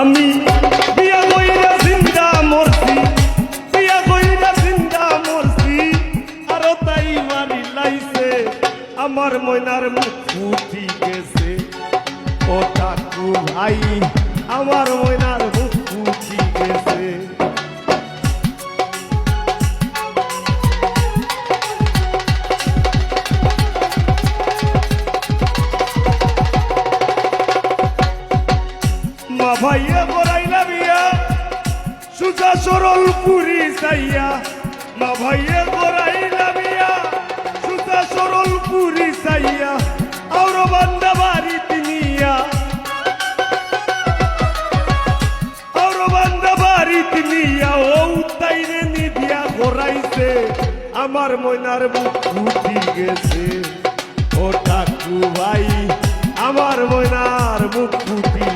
আমি বিয়া কইরা জিন্দা মরছি, বিয়া কইরা জিন্দা মরছি, আরও তাই মারি লাইছে, আমার ময়নার মুখ ফুটি গেছে। ও ঠাকু ভাই, আমার মা ভাইয়া বড়াইলা বিয়া। সুজা সরল পুরি সাইয়া মা ভাইয়া বড়াইলা বিয়া। সুজা সরল পুরি সাইয়া আর বান্দা বাড়ি তিনিয়া আর বান্দা বাড়ি তিনিয়া ও নিদিয়া ঘোরাইছে। আমার ময়নার বুক ফুটি গেছে। ও ঠাকু ভাই আমার ময়নার বুক ফুটি